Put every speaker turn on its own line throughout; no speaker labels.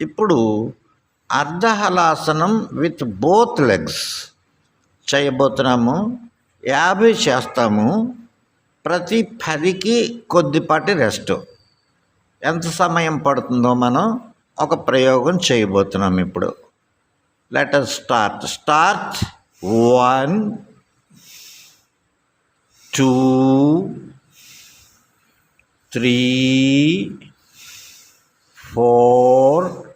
ఇప్పుడు అర్ధహలాసనం with both legs చేయబోతున్నాము యాభై చేస్తాము ప్రతి పదికి కొద్దిపాటి రెస్ట్. ఎంత సమయం పడుతుందో మనం ఒక ప్రయోగం చేయబోతున్నాం ఇప్పుడు. Let start start one two three four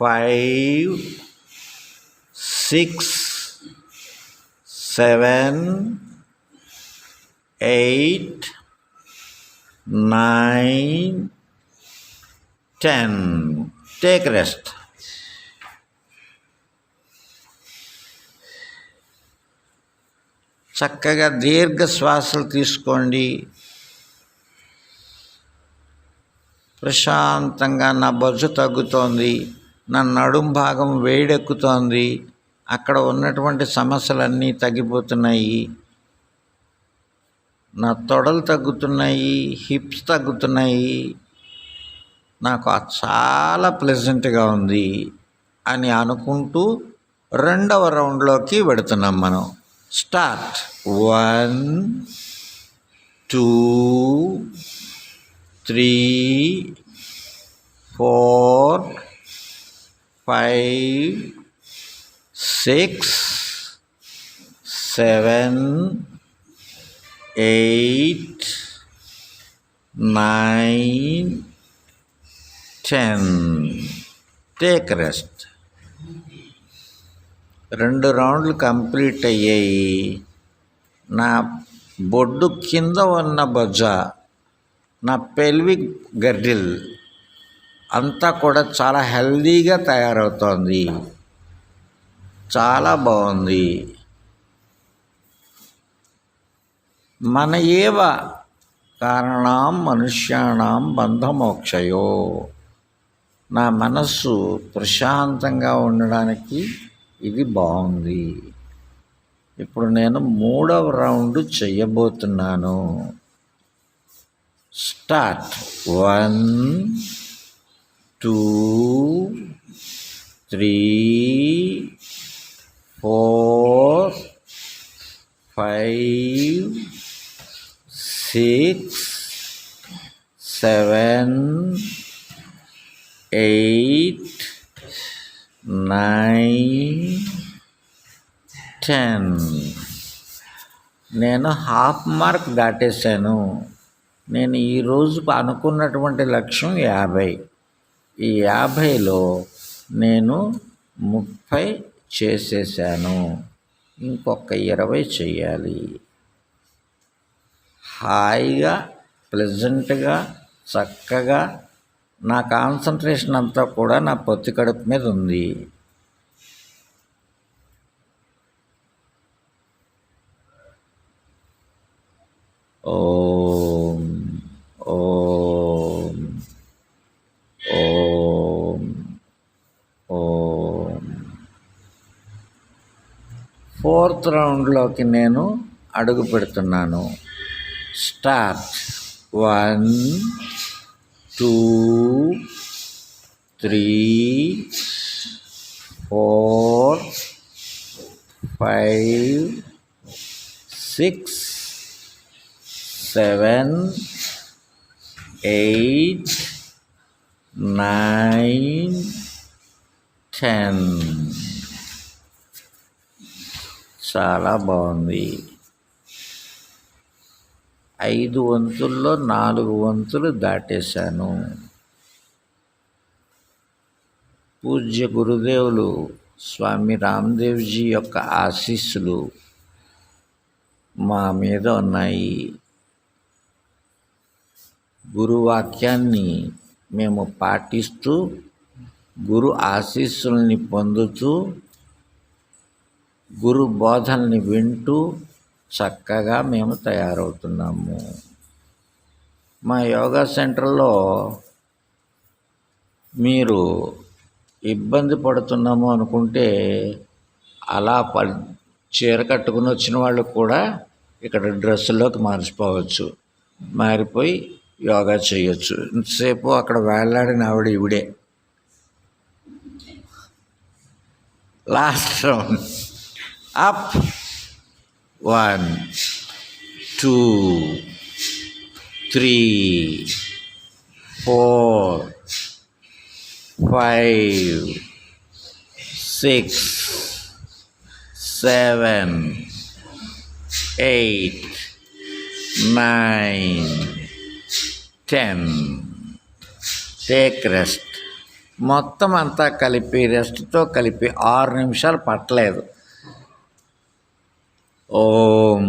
five six seven eight nine ten. Take rest. చక్కగా దీర్ఘ శ్వాసలు తీసుకోండి. ప్రశాంతంగా నా బొజ్జు తగ్గుతోంది నా నడుం భాగం వేడెక్కుతోంది అక్కడ ఉన్నటువంటి సమస్యలన్నీ తగ్గిపోతున్నాయి. నా తొడలు తగ్గుతున్నాయి హిప్స్ తగ్గుతున్నాయి నాకు అది చాలా ప్లెజెంట్గా ఉంది అని అనుకుంటూ రెండవ రౌండ్లోకి పెడుతున్నాం మనం. Start. One two three four five six seven eight nine ten. Take rest. రెండు రౌండ్లు కంప్లీట్ అయ్యాయి. నా బొడ్డు కింద ఉన్న బొజ్జ నా పెల్విక్ గర్డిల్ అంతా కూడా చాలా హెల్దీగా తయారవుతోంది. చాలా బాగుంది. మన ఏవ కారణం మనుష్యాణం బంధమోక్షయో. నా మనస్సు ప్రశాంతంగా ఉండడానికి ఇది బాగుంది. ఇప్పుడు నేను మూడవ రౌండ్ చేయబోతున్నాను. Start. One two three four five six seven eight nine ten. నేను హాఫ్ మార్క్ దాటేశాను. నేను ఈరోజు అనుకున్నటువంటి లక్ష్యం యాభై. ఈ యాభైలో నేను ముప్పై చేసేసాను. ఇంకొక ఇరవై చేయాలి హాయిగా ప్లెజెంట్గా చక్కగా నా కాన్సన్ట్రేషన్ అంతా కూడా నా పొత్తి కడుపు మీద ఉంది. ఓ ఫోర్త్ రౌండ్లోకి నేను అడుగు పెడుతున్నాను. Start. One two three four five six seven eight nine ten. చాలా బాగుంది. ఐదు వంతుల్లో నాలుగు వంతులు దాటేశాను. పూజ్య గురుదేవులు స్వామి రామ్దేవ్జీ యొక్క ఆశీస్సులు మా మీద ఉన్నాయి. గురువాక్యాన్ని మేము పాటిస్తూ గురు ఆశీస్సుల్ని పొందుతూ గురు బోధనని వింటూ చక్కగా మేము తయారవుతున్నాము. మా యోగా సెంటర్లో మీరు ఇబ్బంది పడుతున్నాము అనుకుంటే అలా ప చీర కట్టుకుని వచ్చిన వాళ్ళు కూడా ఇక్కడ డ్రెస్సులోకి మారిపోవచ్చు మారిపోయి యోగా చేయొచ్చు. ఇంతసేపు అక్కడ వేలాడిన ఆవిడ ఇవిడే last round. Up one two three four five six seven eight nine ten take rest మొత్తం అంతా కలిపి రెస్ట్తో కలిపి ఆరు నిమిషాలు పట్టలేదు. ఓం